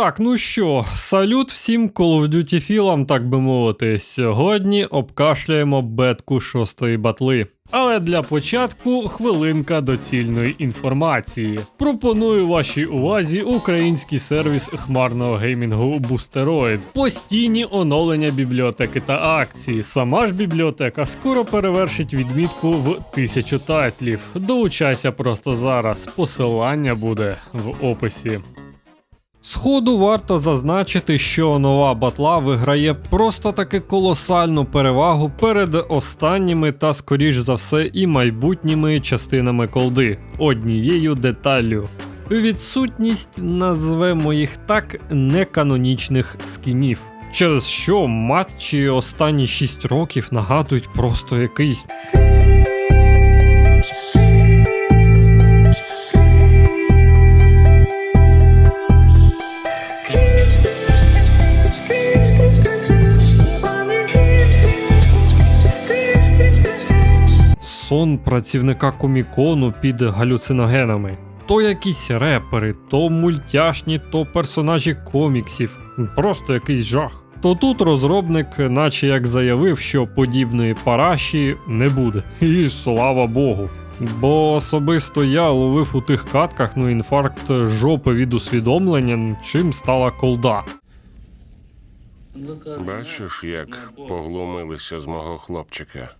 Так, ну що, салют всім Call of Duty філам, так би мовити. Сьогодні обкашляємо бетку шостої батли. Але для початку хвилинка доцільної інформації. Пропоную вашій увазі український сервіс хмарного геймінгу Boosteroid. Постійні оновлення бібліотеки та акції. Сама ж бібліотека скоро перевершить відмітку в тисячу тайтлів. Долучайся просто зараз. Посилання буде в описі. Сходу варто зазначити, що нова батла виграє просто таки колосальну перевагу перед останніми та, скоріш за все, і майбутніми частинами колди. Однією деталлю. Відсутність, назвемо їх так, неканонічних скінів. Через що матчі останні 6 років нагадують просто якийсь сон працівника комікону під галюциногенами. То якісь репери, то мультяшні, то персонажі коміксів. Просто якийсь жах. То тут розробник, наче як заявив, що подібної параші не буде. І слава Богу. Бо особисто я ловив у тих катках ну інфаркт жопи від усвідомлення, чим стала колда. Бачиш, як поглумилися з мого хлопчика.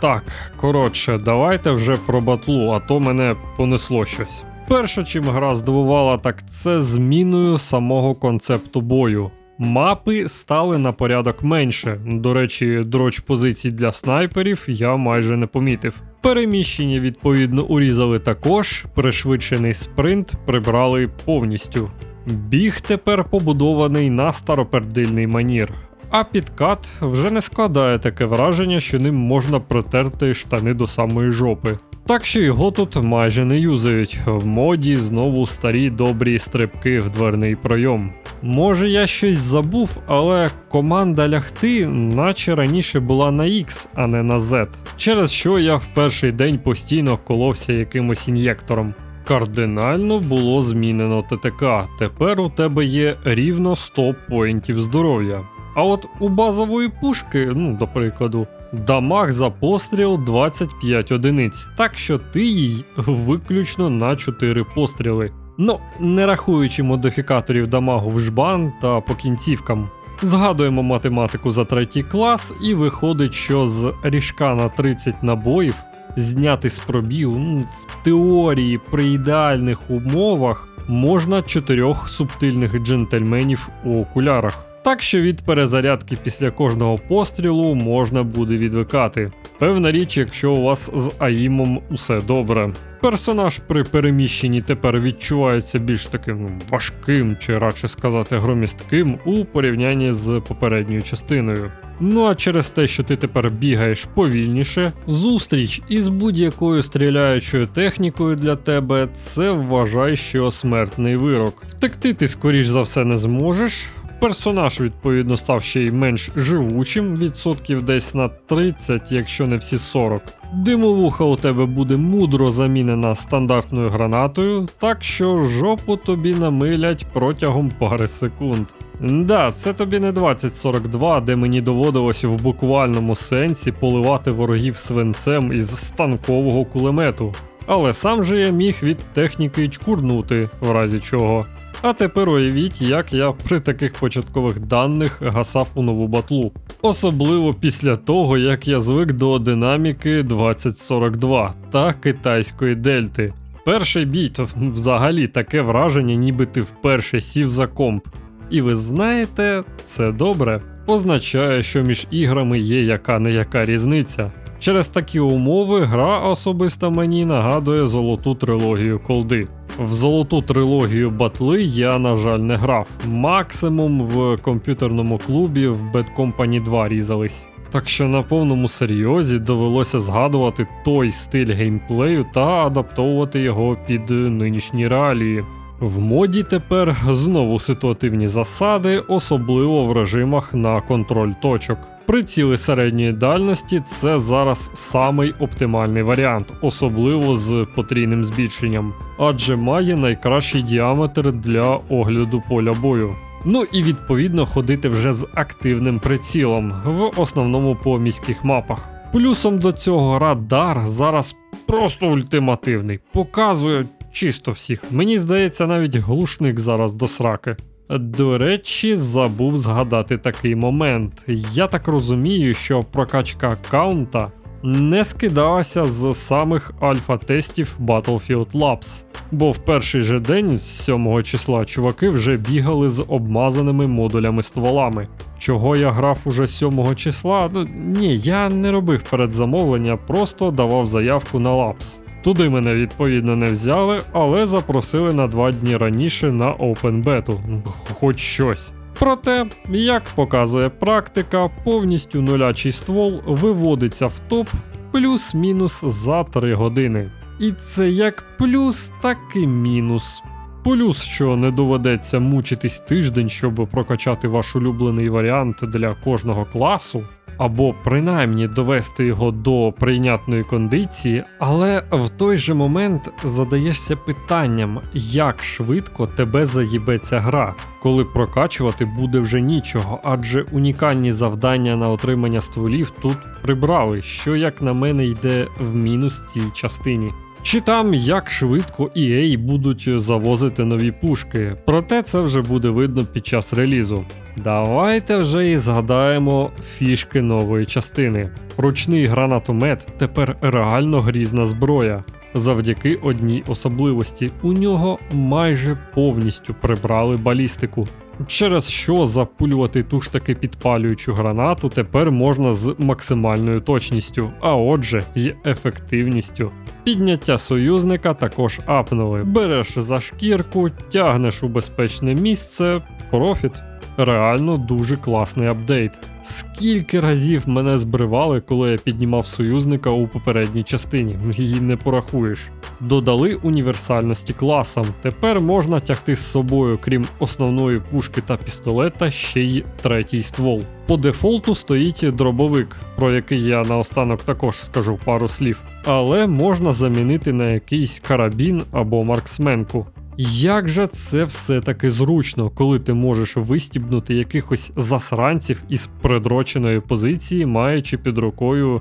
Так, коротше, давайте вже про батлу, а то мене понесло щось. Перше, чим гра здивувала, так це зміною самого концепту бою. Мапи стали на порядок менше. До речі, дроч позицій для снайперів я майже не помітив. Переміщення відповідно урізали також, пришвидшений спринт прибрали повністю. Біг тепер побудований на старопердильний манір. А підкат вже не складає таке враження, що ним можна протерти штани до самої жопи. Так що його тут майже не юзають. В моді знову старі добрі стрибки в дверний пройом. Може я щось забув, але команда лягти, наче раніше була на X, а не на Z, через що я в перший день постійно коловся якимось ін'єктором. Кардинально було змінено ТТК. Тепер у тебе є рівно 100 поінтів здоров'я. А от у базової пушки, ну, до прикладу, дамаг за постріл 25 одиниць, так що ти їй виключно на 4 постріли. Ну, не рахуючи модифікаторів дамагу в жбан та по кінцівкам. Згадуємо математику за третій клас, і виходить, що з ріжка на 30 набоїв зняти з пробігу ну, в теорії при ідеальних умовах можна чотирьох субтильних джентльменів у окулярах. Так що від перезарядки після кожного пострілу можна буде відвикати. Певна річ, якщо у вас з АІМом усе добре. Персонаж при переміщенні тепер відчувається більш таким ну, важким, чи радше сказати громістким у порівнянні з попередньою частиною. Ну а через те, що ти тепер бігаєш повільніше, зустріч із будь-якою стріляючою технікою для тебе це вважай, що смертний вирок. Втекти ти скоріш за все не зможеш. Персонаж, відповідно, став ще й менш живучим, відсотків десь на 30, якщо не всі 40. Димовуха у тебе буде мудро замінена стандартною гранатою, так що жопу тобі намилять протягом пари секунд. Да, це тобі не 2042, де мені доводилося в буквальному сенсі поливати ворогів свинцем із станкового кулемету. Але сам же я міг від техніки чкурнути, в разі чого. А тепер уявіть, як я при таких початкових даних гасав у нову батлу. Особливо після того, як я звик до динаміки 2042 та китайської дельти. Перший бій то взагалі таке враження, ніби ти вперше сів за комп. І ви знаєте, це добре. Означає, що між іграми є яка не яка різниця. Через такі умови гра особисто мені нагадує золоту трилогію колди. В золоту трилогію батли я, на жаль, не грав. Максимум в комп'ютерному клубі в Bad Company 2 різались. Так що на повному серйозі довелося згадувати той стиль геймплею та адаптовувати його під нинішні реалії. В моді тепер знову ситуативні засади, особливо в режимах на контроль точок. Приціли середньої дальності це зараз самий оптимальний варіант, особливо з потрійним збільшенням, адже має найкращий діаметр для огляду поля бою. Ну і відповідно ходити вже з активним прицілом, в основному по міських мапах. Плюсом до цього радар зараз просто ультимативний, показує чисто всіх. Мені здається, навіть глушник зараз до сраки. До речі, забув згадати такий момент. Я так розумію, що прокачка аккаунта не скидалася з самих альфа-тестів Battlefield Labs. Бо в перший же день з 7 числа чуваки вже бігали з обмазаними модулями стволами. Чого я грав уже 7 числа? Ну, ні, я не робив передзамовлення, просто давав заявку на Labs. Туди мене відповідно не взяли, але запросили на два дні раніше на Beta. Хоч щось. Проте, як показує практика, повністю нулячий ствол виводиться в топ плюс-мінус за 3 години. І це як плюс, так і мінус. Плюс, що не доведеться мучитись тиждень, щоб прокачати ваш улюблений варіант для кожного класу, або принаймні довести його до прийнятної кондиції, але в той же момент задаєшся питанням, як швидко тебе заїбеться гра, коли прокачувати буде вже нічого, адже унікальні завдання на отримання стволів тут прибрали, що, як на мене, йде в мінус цій частині. Чи там як швидко EA будуть завозити нові пушки, проте це вже буде видно під час релізу. Давайте вже і згадаємо фішки нової частини. Ручний гранатомет тепер реально грізна зброя. Завдяки одній особливості у нього майже повністю прибрали балістику. Через що запулювати ту ж таки підпалюючу гранату тепер можна з максимальною точністю, а отже, й ефективністю. Підняття союзника також апнули. Береш за шкірку, тягнеш у безпечне місце, профіт. Реально дуже класний апдейт. Скільки разів мене збривали, коли я піднімав союзника у попередній частині, її не порахуєш. Додали універсальності класам. Тепер можна тягти з собою, крім основної пушки та пістолета, ще й третій ствол. По дефолту стоїть дробовик, про який я наостанок також скажу пару слів, але можна замінити на якийсь карабін або марксменку. Як же це все таки зручно, коли ти можеш вистібнути якихось засранців із придроченої позиції, маючи під рукою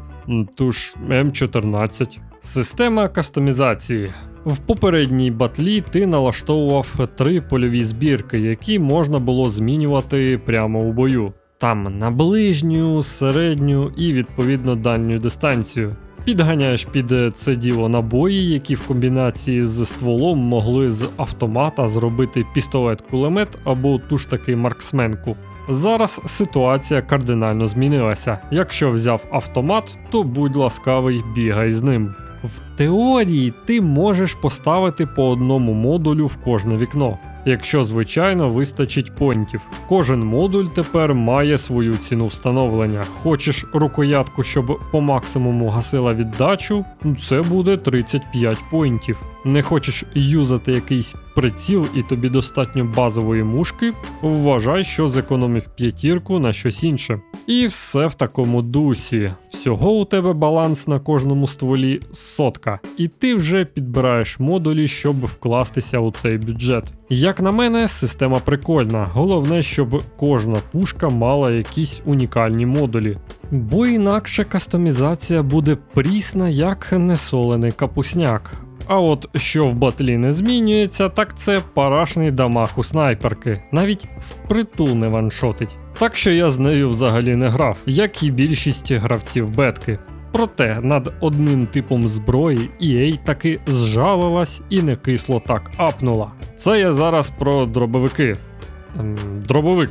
ту ж М14. Система кастомізації. В попередній батлі ти налаштовував три польові збірки, які можна було змінювати прямо у бою. Там на ближню, середню і відповідно дальню дистанцію. Підганяєш під це діло набої, які в комбінації з стволом могли з автомата зробити пістолет-кулемет або ту ж таки марксменку. Зараз ситуація кардинально змінилася. Якщо взяв автомат, то будь ласкавий, бігай з ним. В теорії ти можеш поставити по одному модулю в кожне вікно. Якщо, звичайно, вистачить понтів. Кожен модуль тепер має свою ціну встановлення. Хочеш рукоятку, щоб по максимуму гасила віддачу, ну це буде 35 поінтів. Не хочеш юзати якийсь приціл і тобі достатньо базової мушки, вважай, що зекономив п'ятірку на щось інше. І все в такому дусі. Всього у тебе баланс на кожному стволі сотка, і ти вже підбираєш модулі, щоб вкластися у цей бюджет. Як на мене, система прикольна. Головне, щоб кожна пушка мала якісь унікальні модулі. Бо інакше кастомізація буде прісна, як несолений капусняк. А от що в батлі не змінюється, так це парашний дамаг у снайперки, навіть впритул не ваншотить. Так що я з нею взагалі не грав, як і більшість гравців бетки. Проте над одним типом зброї EA таки зжалилась і не кисло так апнула. Це я зараз про дробовики. Ем, дробовик,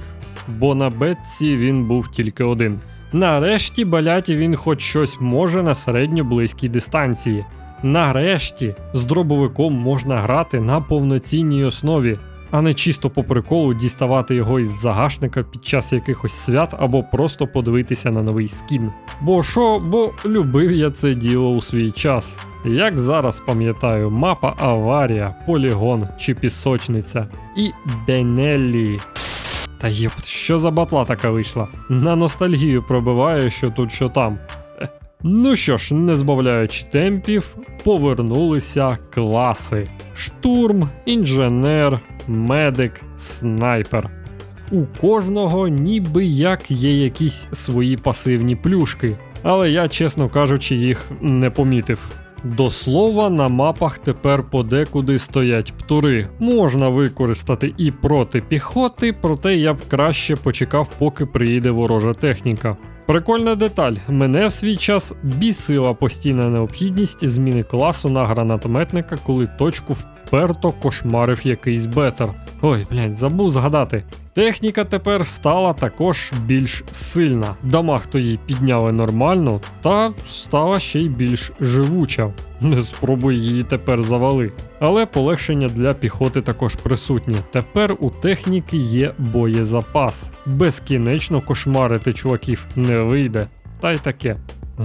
бо на бетці він був тільки один. Нарешті баляті він хоч щось може на середньо близькій дистанції. Нарешті з дробовиком можна грати на повноцінній основі, а не чисто по приколу діставати його із загашника під час якихось свят або просто подивитися на новий скін. Бо що, бо любив я це діло у свій час. Як зараз пам'ятаю, мапа Аварія, Полігон чи Пісочниця і Бенеллі. Та єпт, що за батла така вийшла? На ностальгію пробиває, що тут, що там. Ну що ж, не збавляючи темпів, повернулися класи: штурм, інженер, медик, снайпер. У кожного ніби як є якісь свої пасивні плюшки, але я, чесно кажучи, їх не помітив. До слова, на мапах тепер подекуди стоять птури. Можна використати і проти піхоти, проте я б краще почекав, поки приїде ворожа техніка. Прикольна деталь. Мене в свій час бісила постійна необхідність зміни класу на гранатометника, коли точку вперто кошмарив якийсь бетер. Ой, блядь, забув згадати. Техніка тепер стала також більш сильна. Дамаг то її підняли нормально, та стала ще й більш живуча. Не спробуй її тепер завали. Але полегшення для піхоти також присутнє. Тепер у техніки є боєзапас. Безкінечно кошмарити чуваків не вийде. Та й таке.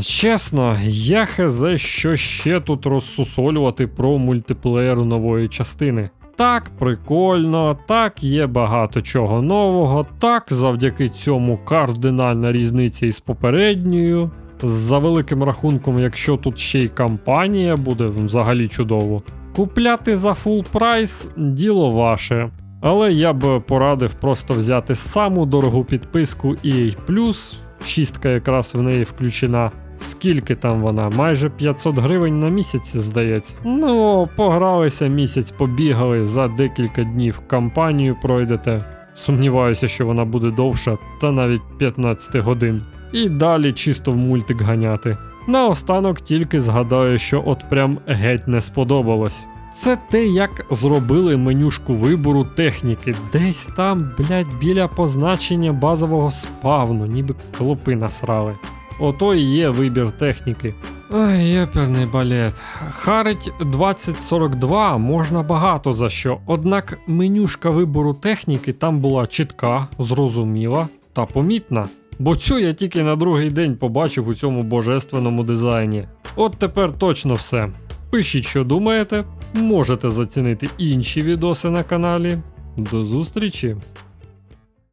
Чесно, я хз, що ще тут розсусолювати про мультиплеєр нової частини. Так, прикольно, так, є багато чого нового, так, завдяки цьому кардинальна різниця із попередньою. За великим рахунком, якщо тут ще й кампанія буде, взагалі чудово. Купляти за фул прайс діло ваше. Але я б порадив просто взяти саму дорогу підписку EA+, шістка якраз в неї включена. Скільки там вона? Майже 500 гривень на місяць, здається. Ну, погралися місяць, побігали за декілька днів кампанію пройдете. Сумніваюся, що вона буде довша, та навіть 15 годин. І далі чисто в мультик ганяти. Наостанок тільки згадаю, що от прям геть не сподобалось. Це те, як зробили менюшку вибору техніки. Десь там, блядь, біля позначення базового спавну, ніби клопи насрали. Ото і є вибір техніки. Ой, єперний балет. Харить 2042 можна багато за що, однак менюшка вибору техніки там була чітка, зрозуміла та помітна. Бо цю я тільки на другий день побачив у цьому божественному дизайні. От тепер точно все. Пишіть, що думаєте, можете зацінити інші відоси на каналі. До зустрічі!